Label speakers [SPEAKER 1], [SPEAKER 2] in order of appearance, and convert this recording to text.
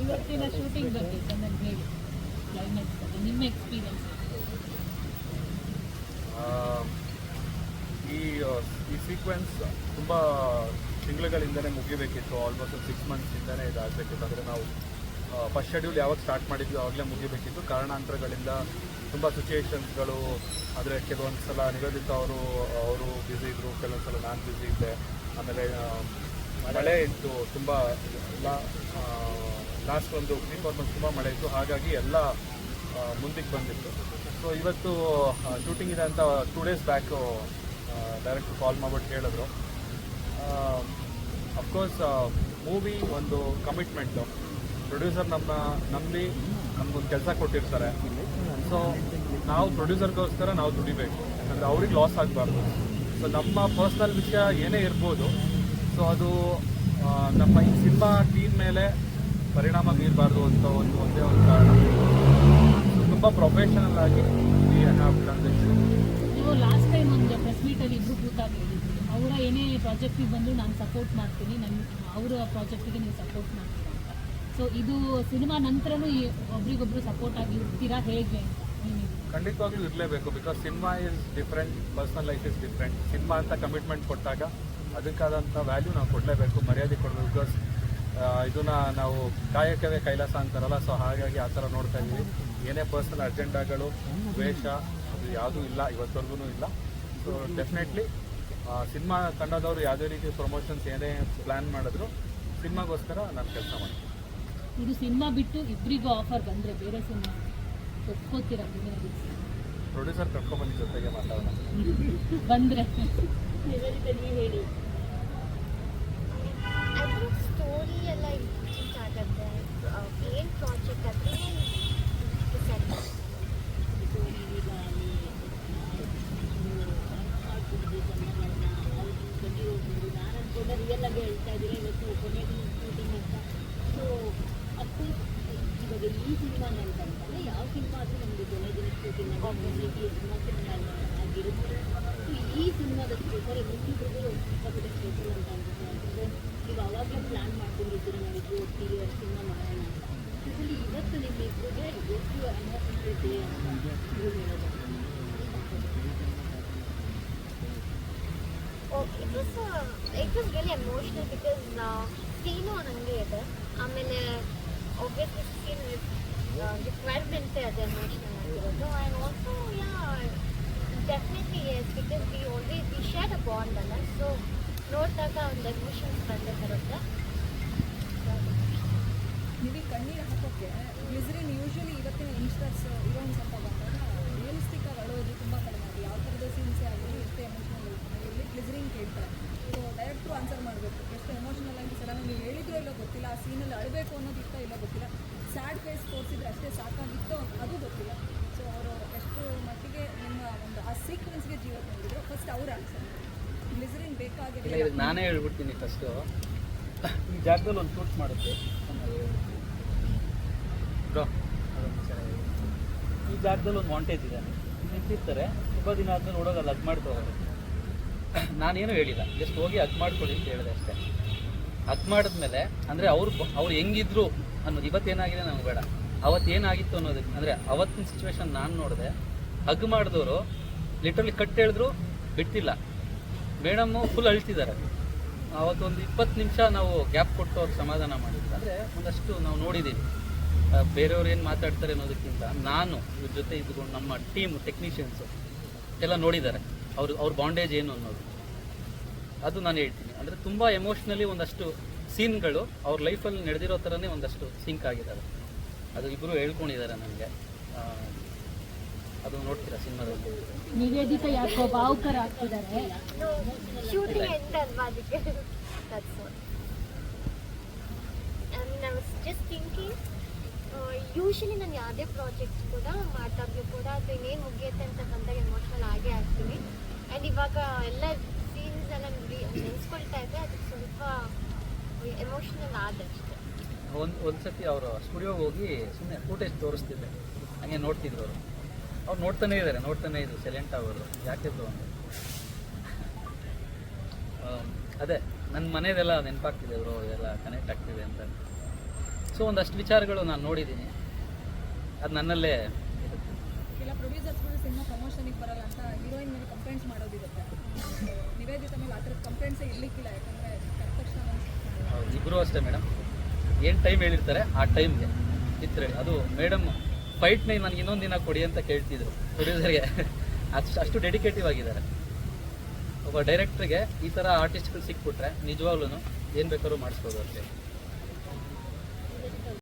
[SPEAKER 1] ಇವತ್ತಿನ ಶೂಟಿಂಗ್ ಬಗ್ಗೆ ಚೆನ್ನಾಗಿ ಹೇಳಿ. ಕ್ಲೈಮ್ಯಾಕ್ಸ್ ಬಗ್ಗೆ, ನಿಮ್ಮ ಎಕ್ಸ್ಪೀರಿಯನ್ಸ್
[SPEAKER 2] ಈ ಈ ಸೀಕ್ವೆನ್ಸ್ ತುಂಬ ತಿಂಗಳುಗಳಿಂದನೇ ಮುಗಿಬೇಕಿತ್ತು. ಆಲ್ಮೋಸ್ಟ್ ಒಂದು ಸಿಕ್ಸ್ ಮಂತ್ಸಿಂದನೇ ಇದಾಗಬೇಕಿತ್ತು. ಅಂದರೆ ನಾವು ಫಸ್ಟ್ ಶೆಡ್ಯೂಲ್ ಯಾವಾಗ ಸ್ಟಾರ್ಟ್ ಮಾಡಿದ್ವಿ ಆವಾಗಲೇ ಮುಗಿಬೇಕಿತ್ತು. ಕಾರಣಾಂತರಗಳಿಂದ ತುಂಬ ಸಿಚುಯೇಷನ್ಸ್ಗಳು ಅಂದರೆ ಕೆಲವೊಂದು ಸಲ ನಿವೇದಿತ ಅವರು ಅವರು ಬ್ಯುಸಿ ಇದ್ದರು ಕೆಲವೊಂದು ಸಲ ನಾನು ಬ್ಯುಸಿ ಇದ್ದೆ. ಆಮೇಲೆ ಮಳೆ ಇತ್ತು ತುಂಬ ಲಾಸ್ಟ್ ಒಂದು ತ್ರೀ ಫೋರ್ ಮಂತ್ಸ್ ತುಂಬ ಮಳೆ ಇತ್ತು. ಹಾಗಾಗಿ ಎಲ್ಲ ಮುಂದಕ್ಕೆ ಬಂದಿತ್ತು. ಸೊ ಇವತ್ತು ಶೂಟಿಂಗ್ ಇದೆ ಅಂತ two days back direct call ಮಾಡ್ಬಿಟ್ಟು ಹೇಳಿದ್ರು. ಅಫ್ಕೋರ್ಸ್ ಮೂವಿ ಒಂದು ಕಮಿಟ್ಮೆಂಟು ಪ್ರೊಡ್ಯೂಸರ್ ನಮ್ಮ ನಂಬಿ ನಮ್ಗೊಂದು ಕೆಲಸ ಕೊಟ್ಟಿರ್ತಾರೆ. ಸೊ ನಾವು ಪ್ರೊಡ್ಯೂಸರ್ಗೋಸ್ಕರ ನಾವು ದುಡಿಬೇಕು. ಯಾಕಂದರೆ ಅವ್ರಿಗೆ ಲಾಸ್ ಆಗಬಾರ್ದು. ಸೊ ನಮ್ಮ ಪರ್ಸ್ನಲ್ ವಿಷಯ ಏನೇ ಇರ್ಬೋದು ಸೊ ಅದು ನಮ್ಮ ಈ ಸಿನಿಮಾ ಟೀಮ್ ಮೇಲೆ ಪರಿಣಾಮ ಬೀರಬಾರ್ದು ಅಂತ ಒಂದು ಒಂದೇ ಒಂದು ಕಾರಣ. ತುಂಬ ಪ್ರೊಫೆಷನಲ್ ಆಗಿ.
[SPEAKER 1] ನೀವು ಲಾಸ್ಟ್ ಟೈಮ್ ಒಂದು ಪ್ರೆಸ್ ಮೀಟಲ್ಲಿ ಇಬ್ಬರು ಕೂತಾಗ ಹೇಳಿದ್ರಿ ಅವರ ಏನೇ ಪ್ರಾಜೆಕ್ಟಿಗೆ ಬಂದರೂ ನಾನು ಸಪೋರ್ಟ್ ಮಾಡ್ತೀನಿ. ನನ್ನ ಅವರ ಪ್ರಾಜೆಕ್ಟಿಗೆ ನೀವು ಸಪೋರ್ಟ್ ಮಾಡ್ತೀನಿ ಅಂತ. ಸೊ ಇದು ಸಿನಿಮಾ ನಂತರನೂ ಒಬ್ರಿಗೊಬ್ರು ಸಪೋರ್ಟ್ ಆಗಿ ಇರ್ತೀರಾ? ಹೇಗೆ?
[SPEAKER 2] ಖಂಡಿತವಾಗ್ಲೂ ಇರಲೇಬೇಕು. Because cinema is different personal life is different cinema ಅಂತ ಕಮಿಟ್ಮೆಂಟ್ ಕೊಟ್ಟಾಗ ಅದಕ್ಕಾದಂಥ ವ್ಯಾಲ್ಯೂ ನಾವು ಕೊಡಲೇಬೇಕು ಮರ್ಯಾದೆ ಕೊಡಬೇಕು. ಬಿಕಾಸ್ ಇದನ್ನ ನಾವು ಕಾಯಕವೇ ಕೈಲಾಸ ಅಂತಾರಲ್ಲ ಸೊ ಹಾಗಾಗಿ ಆ ಥರ ನೋಡ್ತಾ ಇದ್ದೀವಿ. ಏನೇ ಪರ್ಸನಲ್ ಅಜೆಂಡಾಗಳು ದ್ವೇಷ ಅದು ಯಾವುದೂ ಇಲ್ಲ ಇವತ್ತವರೆಗೂ ಇಲ್ಲ. ಸೊ ಡೆಫಿನೆಟ್ಲಿ ಸಿನಿಮಾ ತಂಡದವರು ಯಾವುದೇ ರೀತಿ ಪ್ರಮೋಷನ್ಸ್ ಏನೇ ಪ್ಲ್ಯಾನ್ ಮಾಡಿದ್ರು ಸಿನಿಮಾಗೋಸ್ಕರ ನಾನು ಕೆಲಸ ಮಾಡ್ತೀನಿ.
[SPEAKER 1] ಇದು ಸಿನಿಮಾ ಬಿಟ್ಟು ಇಬ್ಬರಿಗೂ ಆಫರ್ ಬಂದರೆ ಬೇರೆ ಸಿನಿಮಾ ಒಪ್ಕೋತೀರಾ
[SPEAKER 2] ಪ್ರೊಡ್ಯೂಸರ್ ಕರ್ಕೊಂಡ್ಬಂದು ಜೊತೆಗೆ ಮಾತಾಡೋಣ.
[SPEAKER 1] ಬಂದರೆ. ಹೇಳಿ
[SPEAKER 3] ಐ ಥಿಂಕ್ ಸ್ಟೋರಿ ಎಲ್ಲ ಇಂಟ್ರೆಸ್ಟಿಂಗ್ ಆಗುತ್ತೆ ಏನು ಪ್ರಾಜೆಕ್ಟ್ ಆದರೆ ಸರಿ
[SPEAKER 1] ರಿಯಲ್ ಆಗಿ ಹೇಳ್ತಾ ಇದ್ದೀರಾ ಇವತ್ತು ಕೊನೆಗೆ ಶೂಟಿಂಗ್ ಅಂತ ಸೊ ಅಫ್ಕೋರ್ಸ್ ಇವಾಗ ಈ ಸಿನಿಮಾ ಅಂತಂದ್ರೆ ಯಾವ ಸಿನಿಮಾ ಆದರೂ ನಮಗೆ ಕೊನೆ ದಿನ ಶೂಟಿಂಗ್ ಈ ಸಿನಿಮಾ ಸಿನಿಮಾ ಆಗಿರುತ್ತೆ ಸೊ ಈ ಸಿನಿಮಾದ ಸ್ಪೆಷಲ್ ಮುಖ್ಯಗಳು ಸಿಕ್ಕಾಪಟ್ಟೆ ಸ್ಪೆಷಲ್ ಅಂತ ಅನ್ಸುತ್ತೆ ಯಾಕಂದರೆ ನೀವು ಅವಾಗಲೇ ಪ್ಲ್ಯಾನ್ ಮಾಡ್ಕೊಂಡಿದ್ದೀರಿ ನಾವಿಬ್ಬರು ಒಟ್ಟಿಗೆ ಸಿನಿಮಾ ಮಾಡೋಣ ಅಂತ ಇದರಲ್ಲಿ ಇವತ್ತು ನಿಮ್ಮಿಬ್ಬರಿಗೆ ಎಷ್ಟು ಎಮೋಷನ್ ಇದೆ ಅಂತ ನೀವು ಹೇಳೋದು
[SPEAKER 3] okay it was it was really emotional because scene ನನಗೆ ಇದೆ. ಆಮೇಲೆ ಒಬ್ವಿಯಸ್ಲಿ ಸೀನ್ ರಿಕ್ವೈರ್ಮೆಂಟೇ ಅದು ಎಮೋಷ್ನಲ್ ಆಗಿರೋದು. And also yeah definitely yes because we only we share a bond ಅಲ್ಲ. ಸೊ ನೋಡಿದಾಗ ಒಂದು ಎಮೋಷನ್ಸ್ ಬಂದೇ ಬರುತ್ತೆ.
[SPEAKER 4] ನಿಮಗೆ ಕಣ್ಣೀರು ಹಾಕೋಕ್ಕೆ ಗ್ಲಿಸರಿನ್ ಯೂಶಲಿ ಇವತ್ತಿನ ಯಂಗ್ಸ್ಟರ್ಸ್ ಹೀರೋಯಿನ್ಸ್ ಅಂತ ಬಂದಾಗ ರಿಯಲಿಸ್ಟಿಕ್ ಆಗಿ ಅಳೋದು ತುಂಬ ಕಡಿಮೆ ಅದು ಯಾವ ಥರದ ಸೀನ್ಸೇ ಆಗಲಿ ಎಷ್ಟು ಎಮೋಷನಲ್ ಇಲ್ಲಿ ಗ್ಲಿಸರಿನ್ ಕೇಳ್ತಾರೆ ಸೊ ಡೈರೆಕ್ಟ್ರು ಆನ್ಸರ್ ಮಾಡಬೇಕು ಎಷ್ಟು ಎಮೋಷನಲ್ ಆಗಿ ಸಡನ್ ನೀವು ಹೇಳಿದ್ರೋ ಇಲ್ಲೋ ಗೊತ್ತಿಲ್ಲ ಆ ಸೀನಲ್ಲಿ ಅಳಬೇಕು ಇಲ್ಲ ಗೊತ್ತಿಲ್ಲ. ಸ್ಯಾಡ್ ಫೇಸ್ ತೋರಿಸಿದ್ರೆ ಅಷ್ಟೇ ಸಾಕಾಗಿತ್ತು ಅದು ಗೊತ್ತಿಲ್ಲ. ಸೊ ಅವರು ಎಷ್ಟು ಮಟ್ಟಿಗೆ ನಿಮ್ಮ ಒಂದು ಆ ಸೀಕ್ವೆನ್ಸ್ಗೆ ಜೀವ ತಂದಿದ್ರು. ಫಸ್ಟ್ ಅವ್ರ ಆನ್ಸರ್ ಗ್ಲಿಸರಿನ್ ಬೇಕಾಗಿದೆ
[SPEAKER 5] ನಾನೇ ಹೇಳ್ಬಿಡ್ತೀನಿ ಫಸ್ಟು ಈ ಜಾಗದಲ್ಲಿ ಒಂದು ಶೂಟ್ ಮಾಡುತ್ತೆ. ಈ ಜಾಗದಲ್ಲಿ ಒಂದು ವಾಂಟೇಜ್ ಇದೆ. ನಿಂತಿರ್ತಾರೆ ತುಂಬ ದಿನ ಆದ್ಮೇಲೆ ನೋಡೋದು ಅದು ಮಾಡ್ತಾರೆ ನಾನೇನು ಹೇಳಿಲ್ಲ. ಜಸ್ಟ್ ಹೋಗಿ ಅದು ಮಾಡ್ಕೊಳ್ಳಿ ಅಂತ ಹೇಳಿದೆ ಅಷ್ಟೇ. ಅದ್ ಮಾಡಿದ್ಮೇಲೆ ಅಂದರೆ ಅವ್ರು ಅವ್ರು ಹೆಂಗಿದ್ರು ಅನ್ನೋದು ಇವತ್ತೇನಾಗಿದೆ ನಮ್ಗೆ ಬೇಡ. ಅವತ್ತೇನಾಗಿತ್ತು ಅನ್ನೋದಕ್ಕೆ ಅಂದರೆ ಅವತ್ತಿನ ಸಿಚುವೇಶನ್ ನಾನು ನೋಡಿದೆ, ಹಗ್ ಮಾಡಿದವರು ಲಿಟ್ರಲಿ ಕಟ್ ಹೇಳಿದ್ರು, ಬಿಟ್ಟಿಲ್ಲ. ಮೇಡಮ್ಮು ಫುಲ್ ಅಳ್ತಿದ್ದಾರೆ. ಅವತ್ತೊಂದು ಇಪ್ಪತ್ತು ನಿಮಿಷ ನಾವು ಗ್ಯಾಪ್ ಕೊಟ್ಟು ಅವ್ರಿಗೆ ಸಮಾಧಾನ ಮಾಡಿದ್ರು. ಅಂದರೆ ಒಂದಷ್ಟು ನಾವು ನೋಡಿದ್ದೀವಿ ಬೇರೆಯವ್ರು ಏನು ಮಾತಾಡ್ತಾರೆ ಅನ್ನೋದಕ್ಕಿಂತ ನಾನು ಇವ್ರ ಜೊತೆ ಇದ್ಕೊಂಡು ನಮ್ಮ ಟೀಮ್ ಟೆಕ್ನಿಷಿಯನ್ಸು ಎಲ್ಲ ನೋಡಿದ್ದಾರೆ. ಅವ್ರ ಅವ್ರ ಬಾಂಡೇಜ್ ಏನು ಅನ್ನೋದು. ಅದು ನಾನು ಹೇಳ್ತೀನಿ. ಅಂದರೆ ತುಂಬ ಎಮೋಷ್ನಲಿ ಒಂದಷ್ಟು ಸೀನ್ಗಳು ಅವ್ರ ಲೈಫಲ್ಲಿ ನಡೆದಿರೋ ಥರನೇ ಒಂದಷ್ಟು ಸಿಂಕ್ ಆಗಿದ್ದಾರೆ ಅದು ಇಬ್ಬರು ಹೇಳ್ಕೊಂಡಿದ್ದಾರೆ ನನಗೆ. ಅದು ನೋಡ್ತೀರಾ ಸಿನಿಮಾದಲ್ಲಿ?
[SPEAKER 1] ನಿವೇದಿತ ಯಾಕೋ ಭಾವುಕರ ಆಗ್ತಿದ್ದಾರೆ.
[SPEAKER 3] ಯೂಶಲಿ ನಾನು ಯಾವುದೇ ಪ್ರಾಜೆಕ್ಟ್ ಕೂಡ ಮಾಡ್ತಾ ಕೂಡ ಅದು ಇನ್ನೇನು ಮುಗಿಯುತ್ತೆ ಅಂತ ಬಂದಾಗ ಎಮೋಷ್ನಲ್ ಆಗೇ ಆಗ್ತೀನಿ. ಆ್ಯಂಡ್ ಇವಾಗ ಎಲ್ಲ
[SPEAKER 5] ಒಂದು ಒಂದು ಸತಿ ಅವರು ಸ್ಟುಡಿಯೋಗೆ ಹೋಗಿ ಸುಮ್ಮನೆ ಫೂಟೇಜ್ ತೋರಿಸ್ತಿದ್ದೆ. ಹಂಗೆ ನೋಡ್ತಿದ್ರು ಅವರು. ಅವ್ರು ನೋಡ್ತಾನೆ ಇದ್ದಾರೆ ನೋಡ್ತಾನೆ ಇದ್ರು ಸೈಲೆಂಟ್ ಆಗೋರು ಯಾಕೆ ಆ, ಅದೇ ನನ್ನ ಮನೆಯದೆಲ್ಲ ನೆನಪಾಗ್ತಿದೆ ಅವರು ಎಲ್ಲ ಕನೆಕ್ಟ್ ಆಗ್ತಿದೆ ಅಂತ. ಸೊ ಒಂದಷ್ಟು ವಿಚಾರಗಳು ನಾನು ನೋಡಿದ್ದೀನಿ. ಅದು ನನ್ನಲ್ಲೇ
[SPEAKER 4] ಪ್ರೊಡ್ಯೂಸರ್ಸ್ ಪ್ರೊಡ್ಯೂಸರ್ಸ್ಗಳು ಸಿನಿಮಾ ಪ್ರಮೋಷನಿಗೆ ಬರಲ್ಲ ಅಂತ ಹೀರೋಯಿನ್ ಮೇಲೆ ಕಂಪ್ಲೇಂಟ್ಸ್ ಮಾಡೋದಿರುತ್ತೆ ನಿವೇದಿತ ಮೇಲೆ ಆ ಥರದ ಕಂಪ್ಲೇಂಟ್ಸೇ ಇರಲಿಕ್ಕಿಲ್ಲ, ಯಾಕಂದರೆ ತಕ್ಷಣ
[SPEAKER 5] ಇಬ್ಬರು ಅಷ್ಟೇ ಮೇಡಮ್ ಏನು ಟೈಮ್ ಹೇಳಿರ್ತಾರೆ, ಆ ಟೈಮ್ಗೆ ಚಿತ್ರ ಹೇಳಿ ಅದು ಮೇಡಮ್ ನೈ ನನಗೆ ಇನ್ನೊಂದು ದಿನ ಕೊಡಿ ಅಂತ ಕೇಳ್ತಿದ್ರು ಪ್ರೊಡ್ಯೂಸರ್ಗೆ ಅಷ್ಟು ಅಷ್ಟು ಡೆಡಿಕೇಟಿವ್ ಆಗಿದ್ದಾರೆ. ಒಬ್ಬ ಡೈರೆಕ್ಟ್ರಿಗೆ ಈ ಥರ ಆರ್ಟಿಸ್ಟ್ಗಳು ಸಿಕ್ಬಿಟ್ರೆ ನಿಜವಾಗ್ಲೂ ಏನು ಬೇಕಾದ್ರೂ ಮಾಡಿಸ್ಬೋದು ಅಷ್ಟೇ